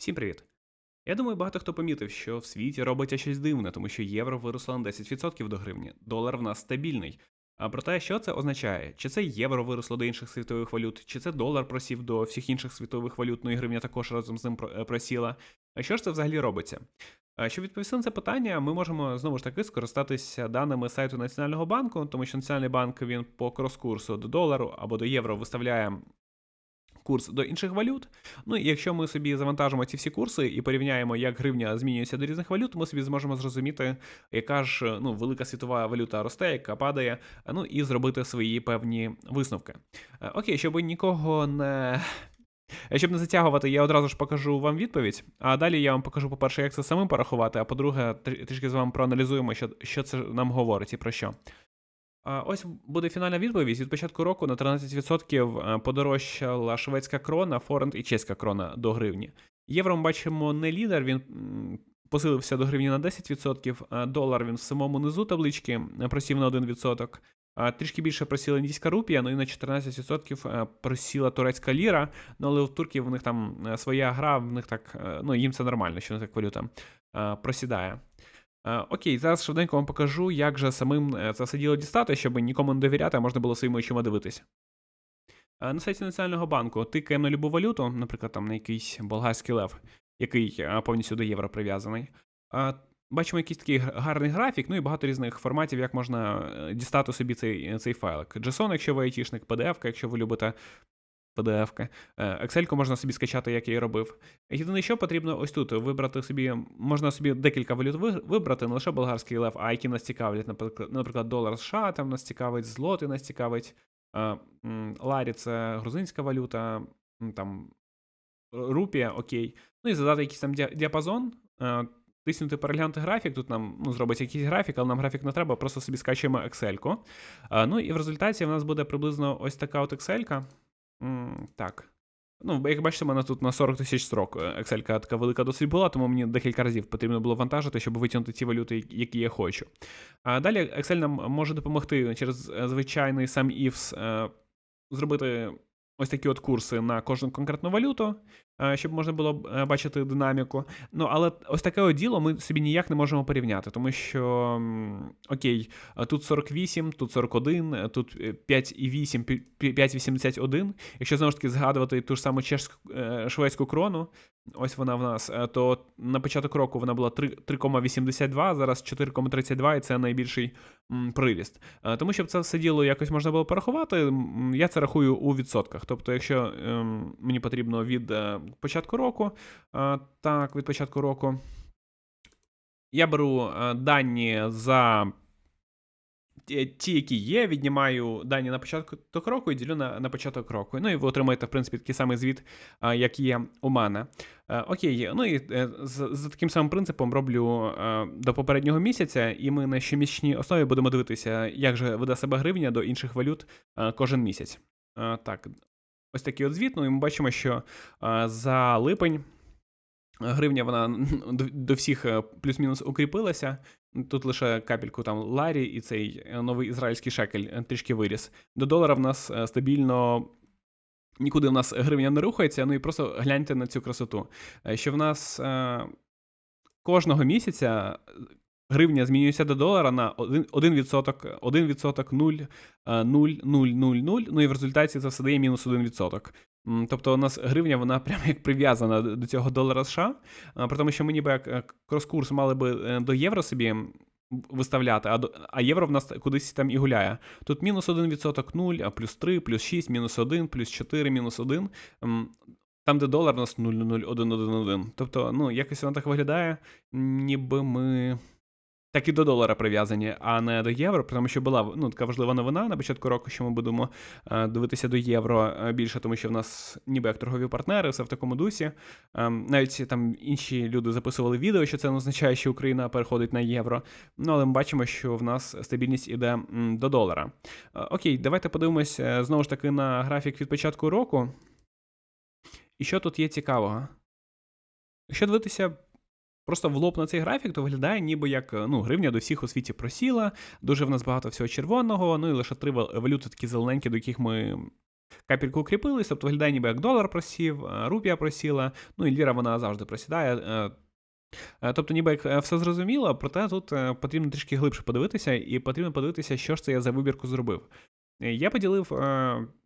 Всім привіт! Я думаю, багато хто помітив, що в світі робиться щось дивне, тому що євро виросло на 10% до гривні, долар в нас стабільний. А про те, що це означає? Чи це євро виросло до інших світових валют, чи це долар просів до всіх інших світових валют, ну і гривня також разом з ним е, просіла. А що ж це взагалі робиться? Щоб відповісти на це питання, ми можемо знову ж таки скористатися даними сайту Національного банку, тому що Національний банк він по крос-курсу до долару або до євро виставляє курс до інших валют. Ну і якщо ми собі завантажимо ці всі курси і порівняємо, як гривня змінюється до різних валют, ми собі зможемо зрозуміти, яка ж ну, велика світова валюта росте, яка падає, ну і зробити свої певні висновки. Е, Окей, щоб нікого не. Щоб не затягувати, я одразу ж покажу вам відповідь. А далі я вам покажу, по-перше, як це самим порахувати, а по-друге, трішки з вами проаналізуємо, що, що це нам говорить і про що. Ось буде фінальна відповідь. Від початку року на 13% подорожчала шведська крона, форент і чеська крона до гривні. Євро ми бачимо не лідер, він посилився до гривні на 10%, а долар він в самому низу таблички е, просів на 1%. А трішки більше просіла індійська рупія, ну і на 14% е, просіла турецька ліра. Ну але в турків в них там е, своя гра, в них так, е, ну їм це нормально, що них так валюта е, просідає. Е, Окей, зараз швиденько вам покажу, як же самим е, це все діло дістати, щоб нікому не довіряти, а можна було своїми очима дивитися. Е, На сайті Національного банку тикаємо на любу валюту, наприклад, там на якийсь болгарський лев, який е, повністю до євро прив'язаний. Бачимо якийсь такий гарний графік, ну і багато різних форматів, як можна дістати собі цей, цей файлик. JSON, якщо ви айтішник, PDF, якщо ви любите PDF. Excel можна собі скачати, як я і робив. Єдине, що потрібно ось тут вибрати собі, можна собі декілька валют вибрати, не лише болгарський лев, а які нас цікавлять, наприклад, долар США там нас цікавить, злоти нас цікавить, ларі це грузинська валюта, там рупія, окей. Ну і задати якийсь там діапазон. е, Тиснути переглянути графік, тут нам ну, зробить якийсь графік, але нам графік не треба, просто собі скачуємо Excel. Ну і в результаті в нас буде приблизно ось така от Excel. М, Так. Ну, як бачите, в мене тут на 40 тисяч строк е, Excel така велика досить була, тому мені декілька разів потрібно було вантажити, щоб витягнути ті валюти, які я хочу. А далі Excel нам може допомогти через е, звичайний сам ifs е, зробити ось такі от курси на кожну конкретну валюту, е, щоб можна було е, бачити динаміку. Ну, але ось таке от діло ми собі ніяк не можемо порівняти, тому що окей, тут 48, тут 41, е, тут е, 5,8, пі- пі- 5,81. Якщо знову ж таки згадувати ту ж саму чешську е, шведську крону, ось вона в нас, е, то на початок року вона була 3,82, зараз 4,32, і це найбільший приріст. Е, Тому щоб це все діло якось можна було порахувати, я це рахую у відсотках. Тобто, якщо ем, мені потрібно від е, початку року, так, від початку року. Я беру дані за ті, які є, віднімаю дані на початок року і ділю на, на початок року. Ну і ви отримаєте, в принципі, такий самий звіт, як є у мене. Е, Окей, ну і е, за таким самим принципом роблю е, до попереднього місяця, і ми на щомісячній основі будемо дивитися, як же веде себе гривня до інших валют кожен місяць. Так, ось такий от звіт. Ну і ми бачимо, що за липень. Гривня вона до, всіх е, плюс-мінус укріпилася. Тут лише капельку там Ларі і цей е, новий ізраїльський шекель е, трішки виріс. До долара в нас стабільно нікуди в нас гривня не рухається. Ну і просто гляньте на цю красоту. Що в нас е, кожного місяця гривня змінюється до долара на 1%, 1%, 1% 0, е, 0, 0, 0, 0, ну і в результаті це все дає мінус 1%. Тобто у нас гривня, вона прямо як прив'язана до цього долара США, при тому, що ми ніби як е, крос-курс мали би е, до євро собі виставляти, а, до, а євро в нас кудись там і гуляє. Тут мінус 1% 0, а плюс 3, плюс 6, мінус 1, плюс 4, мінус 1. Там, де долар, у нас 0,00111. Тобто, ну, якось воно так виглядає, ніби ми так і до долара прив'язані, а не до євро, тому що була ну, така важлива новина на початку року, що ми будемо е, дивитися до євро е, більше, тому що в нас ніби як торгові партнери, все в такому дусі. Е, навіть там інші люди записували відео, що це не означає, що Україна переходить на євро. Ну, але ми бачимо, що в нас стабільність іде до долара. Е, окей, давайте подивимось е, знову ж таки на графік від початку року. І що тут є цікавого? Якщо дивитися просто в лоб на цей графік, то виглядає, ніби як е, ну, гривня до всіх у світі просіла, дуже в нас багато всього червоного, ну і лише три вал- валюти такі зелененькі, до яких ми капельку укріпились, тобто виглядає ніби як долар просів, е, рупія просіла, ну і ліра вона завжди просідає. Е, Тобто, ніби як все зрозуміло, проте тут потрібно трішки глибше подивитися, і потрібно подивитися, що ж це я за вибірку зробив. Я поділив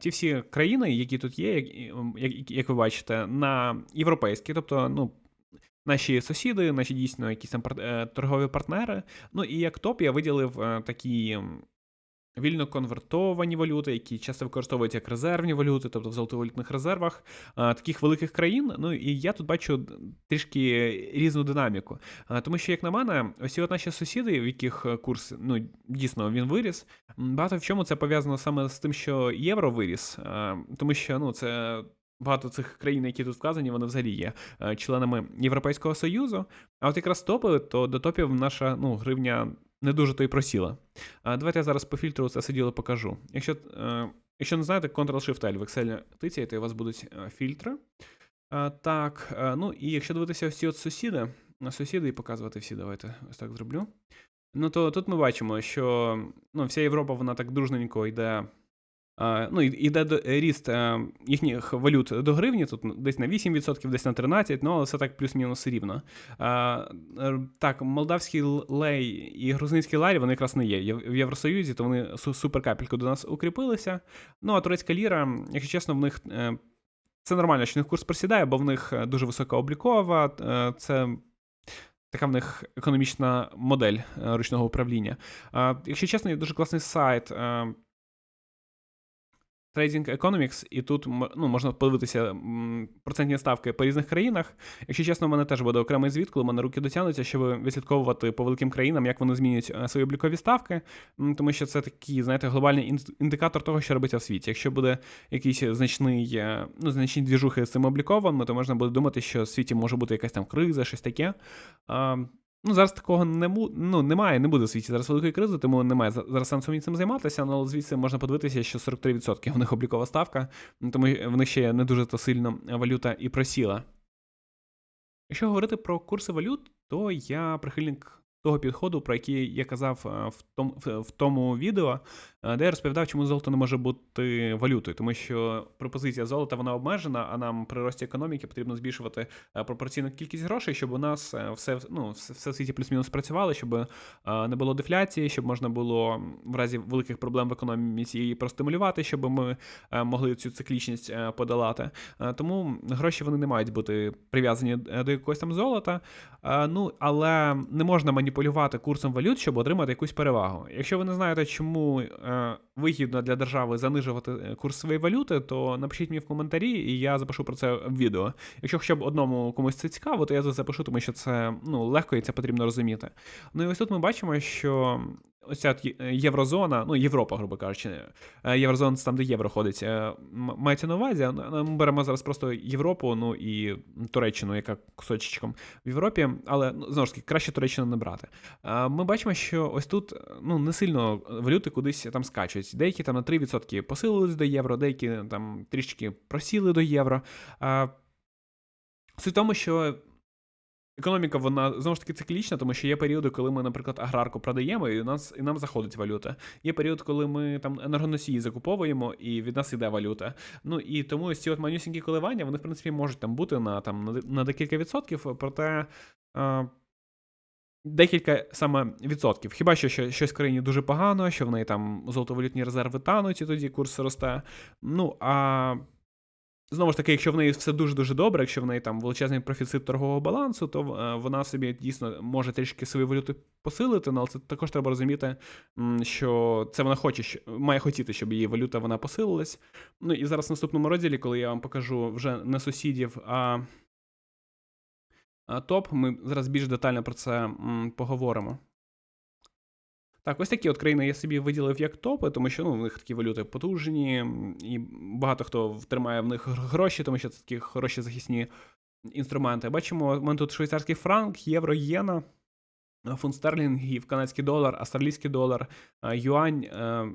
ті всі країни, які тут є, як, як, як ви бачите, на європейські, тобто, ну, наші сусіди, наші дійсно якісь там е, торгові партнери. Ну і як топ я виділив е, такі вільно конвертовані валюти, які часто використовуються як резервні валюти, тобто в золотовалютних резервах е, таких великих країн. Ну і я тут бачу трішки різну динаміку. Тому що, як на мене, ось от наші сусіди, в яких курс ну дійсно він виріс. Багато в чому це пов'язано саме з тим, що євро виріс, тому що ну це. Багато цих країн, які тут вказані, вони взагалі є е, членами Європейського Союзу. А от якраз топи, то до топів наша ну, гривня не дуже то й просіла. Давайте я зараз по фільтру це все діло покажу. Якщо, е, якщо не знаєте, Ctrl-Shift-L в Excel тицяєте, у вас будуть е, фільтри. Так, ну і якщо дивитися ці от сусіди, сусіди і показувати всі, давайте ось так зроблю. Ну то тут ми бачимо, що ну, вся Європа вона так дружненько йде. А, Ну, іде до- ріст е, їхніх валют до гривні, тут десь на 8%, десь на 13%, ну але все так плюс-мінус рівно. Е, Так, молдавський лей і грузинський ларі вони якраз не є в Євросоюзі, то вони су- суперкапельку до нас укріпилися. Ну а турецька ліра, якщо чесно, в них е, це нормально, що в них курс просідає, бо в них е, дуже висока облікова. е, Це така в них економічна модель е, ручного управління. Якщо чесно, є дуже класний сайт. Trading Economics, і тут ну, можна подивитися процентні ставки по різних країнах. Якщо чесно, у мене теж буде окремий звіт, коли в мене руки дотягнуться, щоб відслідковувати по великим країнам, як вони змінюють е, свої облікові ставки, тому що це такий, знаєте, глобальний індикатор того, що робиться в світі. Якщо буде якийсь значний, е, ну, значні двіжухи з цим обліковими, то можна буде думати, що в світі може бути якась там криза, щось таке. Ну, зараз такого не бу... ну, немає, не буде в світі зараз великої кризи, тому немає зараз сенсу цим займатися. Але звідси можна подивитися, що 43% в них облікова ставка, тому в них ще не дуже то сильно валюта і просіла. Якщо говорити про курси валют, то я прихильник того підходу, про який я казав е, в тому, в, тому відео, е, де я розповідав, чому золото не може бути валютою, тому що пропозиція золота вона обмежена, а нам при рості економіки потрібно збільшувати е, пропорційну кількість грошей, щоб у нас все, ну, все, в світі плюс-мінус працювало, щоб не було дефляції, щоб можна було в разі великих проблем в економіці її простимулювати, щоб ми могли цю циклічність подолати. Тому гроші вони не мають бути прив'язані до якогось там золота. Ну, але не можна маніпулювати курсом валют, щоб отримати якусь перевагу. Якщо ви не знаєте, чому е, вигідно для держави занижувати е, курс своєї валюти, то напишіть мені в коментарі, і я запишу про це в відео. Якщо хоча б одному комусь це цікаво, то я запишу, тому що це ну, легко і це потрібно розуміти. Ну і ось тут ми бачимо, що. Ось ця от єврозона, ну Європа, грубо кажучи, е, єврозона це там, де євро ходить, е, мається на увазі. Ми беремо зараз просто Європу, ну і Туреччину, яка кусочечком в Європі, але ну, знову ж таки, краще Туреччину не брати. Е, Ми бачимо, що ось тут ну, не сильно валюти кудись там скачуть. Деякі там на 3% посилились до євро, деякі там трішки просіли до євро. Е, Суть в тому, що Економіка, вона знову ж таки циклічна, тому що є періоди, коли ми, наприклад, аграрку продаємо, і у нас і нам заходить валюта. Є період, коли ми там енергоносії закуповуємо, і від нас іде валюта. Ну і тому ось ці от манюсінькі коливання, вони в принципі можуть там бути на там на, декілька відсотків, проте. Е, Декілька саме відсотків. Хіба що- щось в країні дуже погано, що в неї там золотовалютні резерви тануть, і тоді курс росте. Ну а Знову ж таки, якщо в неї все дуже-дуже добре, якщо в неї там величезний профіцит торгового балансу, то е, вона собі дійсно може трішки свої валюти посилити, ну, але це також треба розуміти, що це вона хоче, має хотіти, щоб її валюта вона посилилась. Ну і зараз в наступному розділі, коли я вам покажу вже не сусідів, а, топ, ми зараз більш детально про це поговоримо. Так, ось такі от країни я собі виділив як топи, тому що ну, в них такі валюти потужні, і багато хто тримає в них гроші, тому що це такі хороші захисні інструменти. Бачимо, у мене тут швейцарський франк, євро, єна, фунт стерлінгів, канадський долар, австралійський долар, е, юань, е,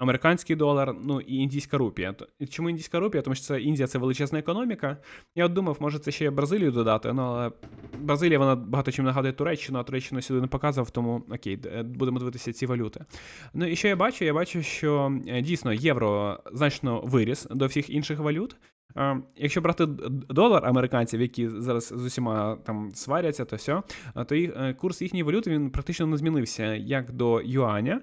американський долар, ну і індійська рупія. Чому індійська рупія? Тому що це Індія це величезна економіка. Я от думав, може це ще Бразилію додати, ну але Бразилія вона багато чим нагадує Туреччину, а Туреччину сюди не показував, тому окей, будемо дивитися ці валюти. Ну і що я бачу? Я бачу, що е, дійсно євро значно виріс до всіх інших валют. Е, Якщо брати долар американців, які зараз з усіма там сваряться, то все, то їх, е, курс їхньої валюти він практично не змінився як до юаня,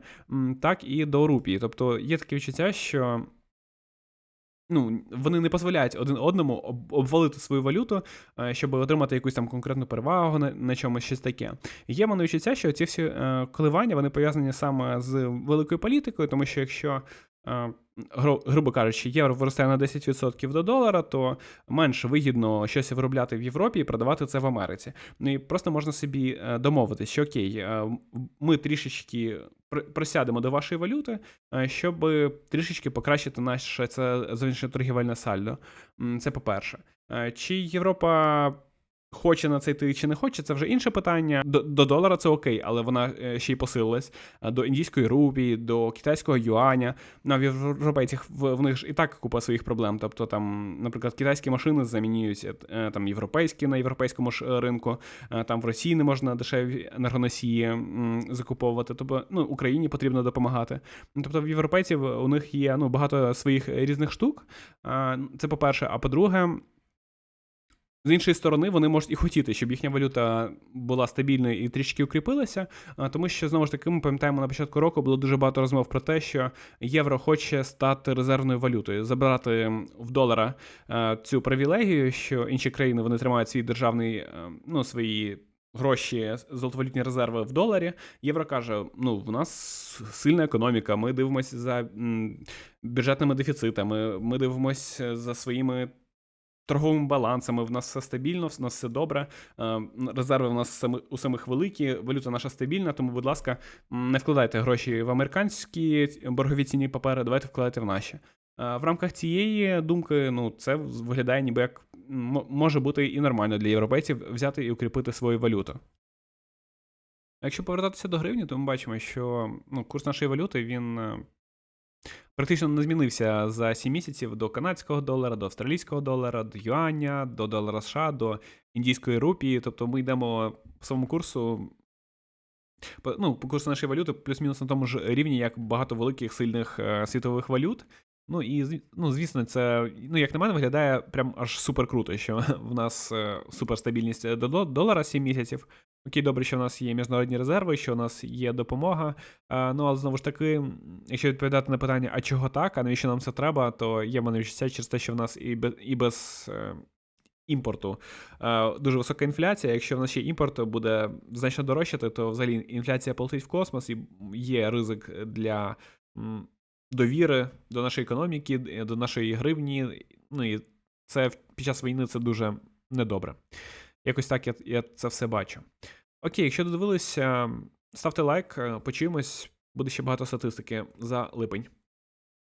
так і до рупії. Тобто є таке відчуття, що. Ну, вони не дозволяють один одному обвалити свою валюту, е, щоб отримати якусь там конкретну перевагу на, на чомусь щось таке. Є мене відчуття, що ці всі коливання вони пов'язані саме з великою політикою, тому що якщо, грубо кажучи, євро виростає на 10% до долара, то менш вигідно щось виробляти в Європі і продавати це в Америці. Ну і просто можна собі е, домовитись, що окей, е, ми трішечки присядемо до вашої валюти, е, щоб трішечки покращити наше це зовнішньоторгівельне сальдо. Це по-перше. Е, Чи Європа хоче на це йти чи не хоче, це вже інше питання. До, до долара це окей, але вона е, ще й посилилась. Е, До індійської рупії, до китайського юаня. Ну, а в європейцях в, в них ж і так купа своїх проблем. Тобто, там, наприклад, китайські машини замінюють е, там європейські на європейському ж ринку. Там в Росії не можна дешеві енергоносії закуповувати. Тобто, ну, Україні потрібно допомагати. Тобто, в європейців у них є ну, багато своїх різних штук. Це по-перше. А по-друге, з іншої сторони, вони можуть і хотіти, щоб їхня валюта була стабільною і трішки укріпилася, тому що знову ж таки ми пам'ятаємо на початку року було дуже багато розмов про те, що євро хоче стати резервною валютою, забирати в долара цю привілегію, що інші країни вони тримають свій державний, е, ну свої. Гроші, золотовалютні резерви в доларі. Євро каже: ну, в нас сильна економіка, ми дивимося за бюджетними дефіцитами, ми дивимося за своїми торговими балансами, в нас все стабільно, в нас все добре. е, Резерви в нас у самих великі, валюта наша стабільна, тому, будь ласка, не вкладайте гроші в американські боргові цінні папери, давайте вкладайте в наші. Е, В рамках цієї думки, ну, це виглядає ніби як може бути і нормально для європейців взяти і укріпити свою валюту. Якщо повертатися до гривні, то ми бачимо, що ну, курс нашої валюти він е, практично не змінився за 7 місяців до канадського долара, до австралійського долара, до юаня, до долара США, до індійської рупії. Тобто ми йдемо по своєму курсу. Ну, по курсу нашої валюти плюс-мінус на тому ж рівні, як багато великих сильних е, світових валют. Ну і ну, звісно, це, ну, як на мене, виглядає прям аж супер круто, що в нас е, суперстабільність до- долара 7 місяців. Окей, добре, що в нас є міжнародні резерви, що у нас є допомога. А, ну, але знову ж таки, якщо відповідати на питання, а чого так, а навіщо нам це треба, то є мене відчуття через те, що в нас і без, і без е, імпорту е, дуже висока інфляція. Якщо в нас ще імпорт буде значно дорожчати, то взагалі інфляція полетить в космос і є ризик для довіри до нашої економіки, е, до нашої гривні. Ну і це під час війни це дуже недобре. Якось так я, я це все бачу. Окей, якщо додивилися, ставте лайк, е, почуємось. Буде ще багато статистики за липень.